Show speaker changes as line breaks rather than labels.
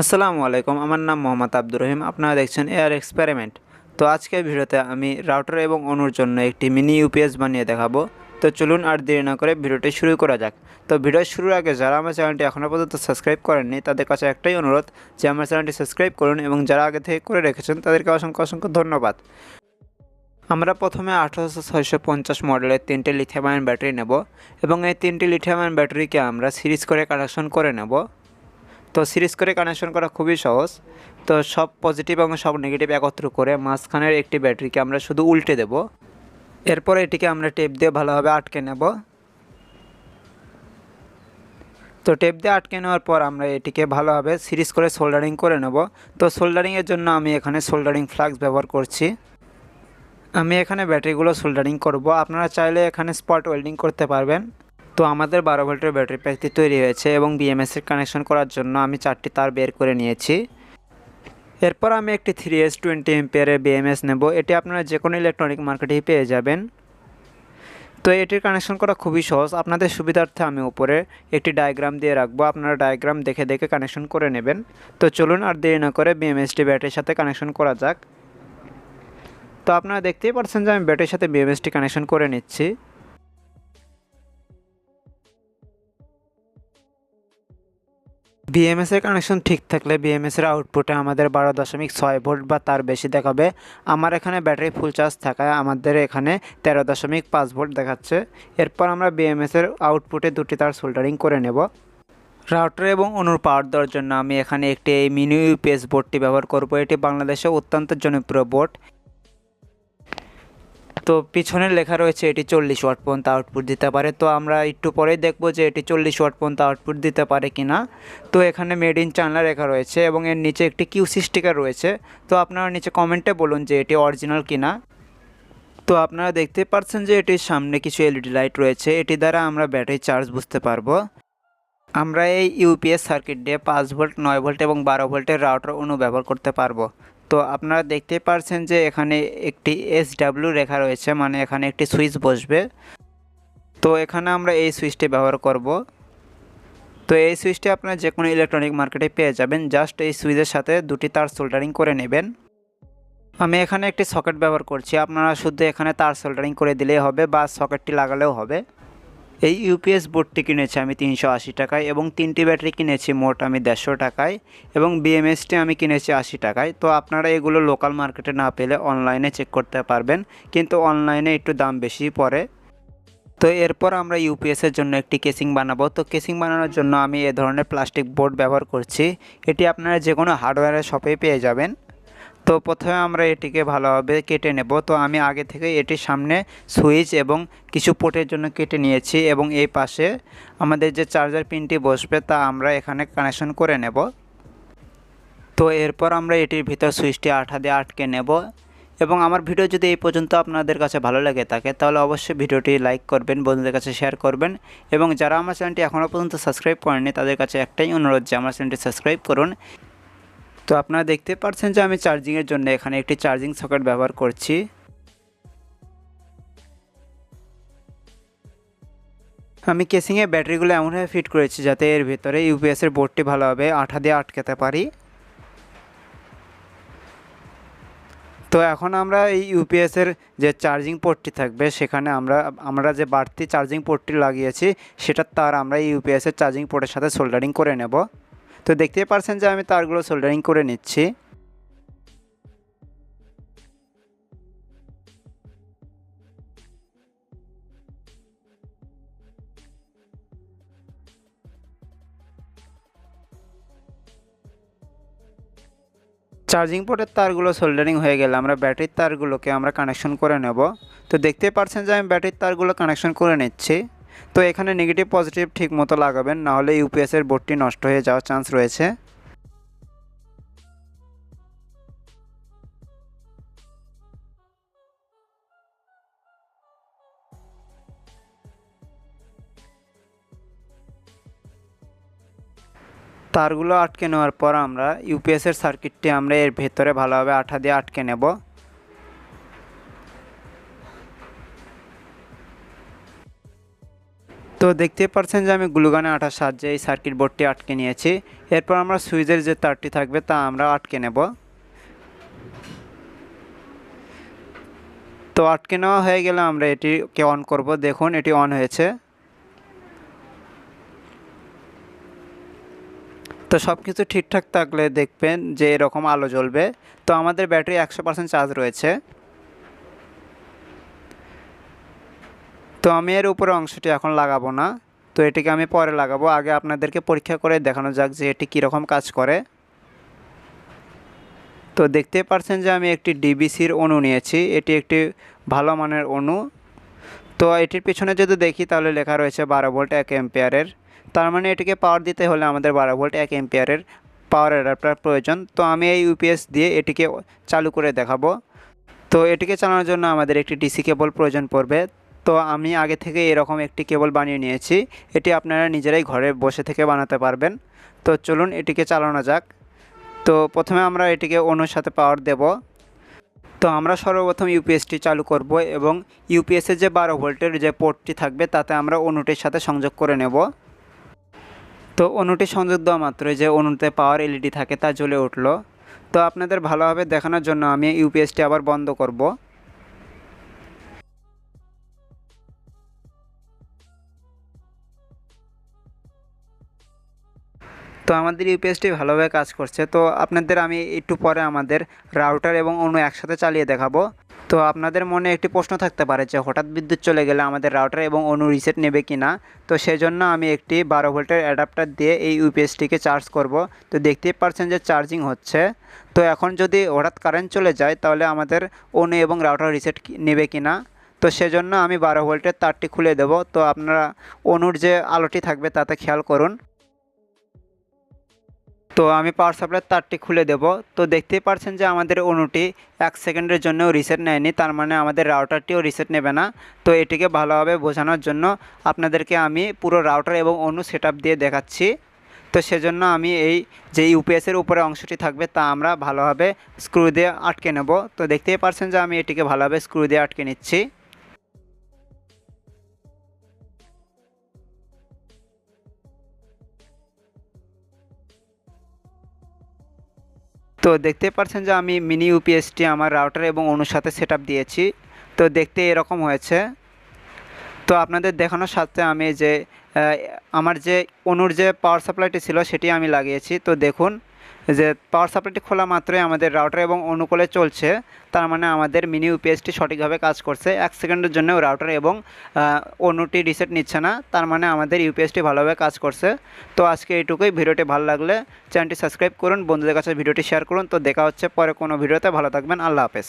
আসসালামু আলাইকুম, আমার নাম মোহাম্মদ আব্দুর রহিম। আপনারা দেখছেন এয়ার এক্সপেরিমেন্ট। তো আজকের ভিডিওতে আমি রাউটার এবং অনুর জন্য একটি মিনি ইউপিএস বানিয়ে দেখাবো। তো চলুন আর দেরি না করে ভিডিওটি শুরু করা যাক। তো ভিডিও শুরুর আগে যারা আমার চ্যানেলটি এখনও পর্যন্ত সাবস্ক্রাইব করেননি, তাদের কাছে একটাই অনুরোধ, যে আমার চ্যানেলটি সাবস্ক্রাইব করুন এবং যারা আগে থেকে করে রেখেছেন, তাদেরকে অসংখ্য অসংখ্য ধন্যবাদ। আমরা প্রথমে আঠারোশো ছয়শো পঞ্চাশ মডেলের তিনটে লিথিয়াম ব্যাটারি নেব এবং এই তিনটি লিথিয়াম ব্যাটারিকে আমরা সিরিজ করে কানেকশন করে নেব। তো সিরিজ করে কানেকশন করা খুবই সহজ। তো সব পজিটিভ এবং সব নেগেটিভ একত্র করে মাঝখানের একটি ব্যাটারিকে আমরা শুধু উল্টে দেব। এরপর এটিকে আমরা টেপ দিয়ে ভালোভাবে আটকে নেব। তো টেপ দিয়ে আটকে নেওয়ার পর আমরা এটিকে ভালোভাবে সিরিজ করে সোল্ডারিং করে নেব। তো সোল্ডারিংয়ের জন্য আমি এখানে সোল্ডারিং ফ্লাক্স ব্যবহার করছি। আমি এখানে ব্যাটারিগুলো সোল্ডারিং করব। আপনারা চাইলে এখানে স্পট ওয়েল্ডিং করতে পারবেন। তো আমাদের বারো ভোল্টের ব্যাটারি প্যাকটি তৈরি হয়েছে এবং বিএমএসের কানেকশন করার জন্য আমি চারটি তার বের করে নিয়েছি। এরপর আমি একটি থ্রি এস টোয়েন্টি এমপিয়ারের বিএমএস নেব। এটি আপনারা যে কোনো ইলেকট্রনিক মার্কেটেই পেয়ে যাবেন। তো এটির কানেকশন করা খুবই সহজ। আপনাদের সুবিধার্থে আমি উপরে একটি ডায়াগ্রাম দিয়ে রাখব। আপনারা ডায়াগ্রাম দেখে দেখে কানেকশন করে নেবেন। তো চলুন আর দেরি না করে বিএমএসটি ব্যাটারির সাথে কানেকশন করা যাক। তো আপনারা দেখতেই পারছেন যে আমি ব্যাটারির সাথে বিএমএসটি কানেকশন করে নিচ্ছি। এর কানেকশন ঠিক থাকলে এর আউটপুটে আমাদের বারো দশমিক ছয় ভোল্ট বা তার বেশি দেখাবে। আমার এখানে ব্যাটারি ফুল চার্জ থাকায় আমাদের এখানে তেরো দশমিক পাঁচ ভোল্ট দেখাচ্ছে। এরপর আমরা এর আউটপুটে দুটি তার সোল্ডারিং করে নেব। রাউটার এবং অনুর পাওয়ার দেওয়ার জন্য আমি এখানে একটি মিনি ইউপিএস বোর্ডটি ব্যবহার করব। এটি বাংলাদেশে অত্যন্ত জনপ্রিয় বোর্ড তো পিছনে লেখা রয়েছে, এটি চল্লিশ ওয়াট পর্যন্ত আউটপুট দিতে পারে। তো আমরা একটু পরেই দেখব যে এটি চল্লিশ ওয়াট পর্যন্ত আউটপুট দিতে পারে কি না তো এখানে মেড ইন চায়না লেখা রয়েছে এবং এর নিচে একটি কিউসি স্টিকার রয়েছে। তো আপনারা নিচে কমেন্টে বলুন যে এটি অরিজিনাল কি না তো আপনারা দেখতে পাচ্ছেন যে এটির সামনে কিছু এলইডি লাইট রয়েছে। এটি দ্বারা আমরা ব্যাটারি চার্জ বুঝতে পারব। আমরা এই ইউপিএস সার্কিট দিয়ে পাঁচ ভোল্ট নয় ভোল্ট এবং বারো ভোল্টের রাউটার অনু ব্যবহার করতে পারব। তো আপনারা দেখতে পারছেন যে এখানে একটি এস ডাব্লিউ রেখা রয়েছে মানে এখানে একটি সুইচ বসবে। তো এখানে আমরা এই সুইচটি ব্যবহার করব। তো এই সুইচটি আপনারা যে কোনো ইলেকট্রনিক মার্কেটে পেয়ে যাবেন। জাস্ট এই সুইচের সাথে দুটি তার সোল্ডারিং করে নেবেন। আমি এখানে একটি সকেট ব্যবহার করছি। আপনারা শুধু এখানে তার সোল্ডারিং করে দিলেই হবে বা সকেটটি লাগালেও হবে। এই ইউপিএস বোর্ডটি কিনেছি আমি তিনশো আশি টাকায় এবং তিনটি ব্যাটারি কিনেছি মোট আমি দেড়শো টাকায় এবং বিএমএসটি আমি কিনেছি আশি টাকায়। তো আপনারা এগুলো লোকাল মার্কেটে না পেলে অনলাইনে চেক করতে পারবেন, কিন্তু অনলাইনে একটু দাম বেশি পড়ে। তো এরপর আমরা ইউপিএসের জন্য একটি কেসিং বানাবো। তো কেসিং বানানোর জন্য আমি এ ধরনের প্লাস্টিক বোর্ড ব্যবহার করছি। এটি আপনারা যে কোনো হার্ডওয়্যারের শপে পেয়ে যাবেন। তো প্রথমে আমরা এটিকে ভালোভাবে কেটে নেব। তো আমি আগে থেকে এটির সামনে সুইচ এবং কিছু পোর্টের জন্য কেটে নিয়েছি এবং এই পাশে আমাদের যে চার্জার পিনটি বসবে তা আমরা এখানে কানেকশন করে নেব। তো এরপর আমরা এটির ভিতর সুইচটি আঠা দিয়ে আটকে নেব এবং আমার ভিডিও যদি এই পর্যন্ত আপনাদের কাছে ভালো লাগে থাকে তাহলে অবশ্যই ভিডিওটি লাইক করবেন, বন্ধুদের কাছে শেয়ার করবেন এবং যারা আমার চ্যানেলটি এখনও পর্যন্ত সাবস্ক্রাইব করেনি তাদের কাছে একটাই অনুরোধ যে আমার চ্যানেলটি সাবস্ক্রাইব করুন। তো আপনারা দেখতে পাচ্ছেন যে আমি চার্জিংয়ের জন্য এখানে একটি চার্জিং সকেট ব্যবহার করছি। আমি কেসিংয়ে ব্যাটারিগুলো এমনভাবে ফিট করেছি যাতে এর ভিতরে ইউপিএসের বোর্ডটি ভালোভাবে আঠা দিয়ে আটকাতে পারি। তো এখন আমরা এই ইউপিএসের যে চার্জিং পোর্টটি থাকবে, সেখানে আমরা আমরা যে বাড়তি চার্জিং পোর্টটি লাগিয়েছি সেটার তার আমরা ইউপিএসের চার্জিং পোর্টের সাথে সোল্ডারিং করে নেব। তো দেখতেই পারছেন যে আমি তারগুলো সোল্ডারিং করে নিচ্ছি। চার্জিং পোর্টের তারগুলো সোল্ডারিং হয়ে গেলে আমরা ব্যাটারির তারগুলোকে আমরা কানেকশন করে নেব। তো দেখতেই পারছেন যে আমি ব্যাটারির তারগুলো কানেকশন করে নিচ্ছি। তো এখানে নেগেটিভ পজিটিভ ঠিক মতো লাগাবেন, নাহলে ইউপিএসের বোর্ডটি নষ্ট হয়ে যাওয়ার চান্স রয়েছে। তারগুলো আটকে নেওয়ার পর আমরা ইউপিএসের সার্কিটটি আমরা এর ভেতরে ভালোভাবে আঠা দিয়ে আটকে নেব। তো দেখতে পাচ্ছেন যে আমি গ্লুগানে আঠার সাহায্যে এই সার্কিট বোর্ডটি আটকে নিয়েছি। এরপর আমরা সুইচের যে তারটি থাকবে তা আমরা আটকে নেব। তো আটকে নেওয়া হয়ে গেলে আমরা এটিকে অন করব। দেখুন, এটি অন হয়েছে। তো সব কিছু ঠিকঠাক থাকলে দেখবেন যে এরকম আলো জ্বলবে। তো আমাদের ব্যাটারি একশো পার্সেন্ট চার্জ রয়েছে। তো আমি এর উপরে অংশটি এখন লাগাবো না। তো এটিকে আমি পরে লাগাবো। আগে আপনাদেরকে পরীক্ষা করে দেখানো যাক যে এটি কীরকম কাজ করে। তো দেখতে পাচ্ছেন যে আমি একটি ডিবিসির অণু নিয়েছি। এটি একটি ভালো মানের অণু। তো এটির পিছনে যদি দেখি তাহলে লেখা রয়েছে বারো ভোল্ট এক এম্পিয়ারের তার মানে এটিকে পাওয়ার দিতে হলে আমাদের বারো ভোল্ট এক এম্পিয়ারের পাওয়ার অ্যাডাপ্টার প্রয়োজন। তো আমি এই ইউপিএস দিয়ে এটিকে চালু করে দেখাবো। তো এটিকে চালানোর জন্য আমাদের একটি ডিসি কেবল প্রয়োজন পড়বে। তো আমি আগে থেকে এরকম একটি কেবল বানিয়ে নিয়েছি। এটি আপনারা নিজেরাই ঘরে বসে থেকে বানাতে পারবেন। তো চলুন এটিকে চালানো যাক। তো প্রথমে আমরা এটিকে অনুর সাথে পাওয়ার দেব। তো আমরা সর্বপ্রথম ইউপিএসটি চালু করব এবং ইউপিএসের যে বারো ভোল্টের যে পোর্টটি থাকবে, তাতে আমরা অনুটির সাথে সংযোগ করে নেব। তো অনুটি সংযোগ দেওয়া মাত্রই যে অনুতে পাওয়ার এলইডি থাকে তা জ্বলে উঠল। তো আপনাদের ভালোভাবে দেখানোর জন্য আমি ইউপিএসটি আবার বন্ধ করব। তো আমাদের ইউপিএসটি ভালোভাবে কাজ করছে। তো আপনাদের আমি একটু পরে আমাদের রাউটার এবং অন্য একসাথে চালিয়ে দেখাবো। তো আপনাদের মনে একটি প্রশ্ন থাকতে পারে যে হঠাৎ বিদ্যুৎ চলে গেলে আমাদের রাউটার এবং অনু রিসেট নেবে কি না তো সেই জন্য আমি একটি বারো ভোল্টের অ্যাডাপ্টার দিয়ে এই ইউপিএসটিকে চার্জ করব। তো দেখতেই পারছেন যে চার্জিং হচ্ছে। তো এখন যদি হঠাৎ কারেন্ট চলে যায়, তাহলে আমাদের অনু এবং রাউটার রিসেট নেবে কি না তো সেজন্য আমি বারো ভোল্টের তারটি খুলে দেব। তো আপনারা অনুর যে আলোটি থাকবে, তাতে খেয়াল করুন। তো আমি পাওয়ার সাপ্লাইয়ের তারটি খুলে দেব। তো দেখতেই পারছেন যে আমাদের অনুটি এক সেকেন্ডের জন্যও রিসেট নেয়নি, তার মানে আমাদের রাউটারটিও রিসেট নেবে না। তো এটিকে ভালোভাবে বোঝানোর জন্য আপনাদেরকে আমি পুরো রাউটার এবং অনু সেট দিয়ে দেখাচ্ছি। তো সেজন্য আমি এই যে ইউপিএসের উপরে অংশটি থাকবে তা আমরা ভালোভাবে স্ক্রু দিয়ে আটকে নেব। তো দেখতেই পারছেন যে আমি এটিকে ভালোভাবে স্ক্রু দিয়ে আটকে নিচ্ছি। তো দেখতে পাচ্ছেন যে আমি মিনি ইউপিএসটি আমার রাউটার এবং অনুর সাথে সেট দিয়েছি। তো দেখতে এরকম হয়েছে। তো আপনাদের দেখানোর সাথে আমি যে আমার যে অনুর যে পাওয়ার সাপ্লাইটি ছিল সেটি আমি লাগিয়েছি। তো দেখুন যে পাওয়ার সাপ্লাইটি খোলা মাত্রই আমাদের রাউটার এবং অনুকূলে চলছে, তার মানে আমাদের মিনি ইউপিএসটি সঠিকভাবে কাজ করছে। এক সেকেন্ডের জন্য রাউটার এবং অনুটি রিসেট নিচ্ছে না, তার মানে আমাদের ইউপিএসটি ভালোভাবে কাজ করছে। তো আজকে এইটুকুই, ভিডিওটি ভালো লাগলে চ্যানেলটি সাবস্ক্রাইব করুন, বন্ধুদের কাছে ভিডিওটি শেয়ার করুন। তো দেখা হচ্ছে পরে কোনো ভিডিওতে, ভালো থাকবেন, আল্লাহ হাফেজ।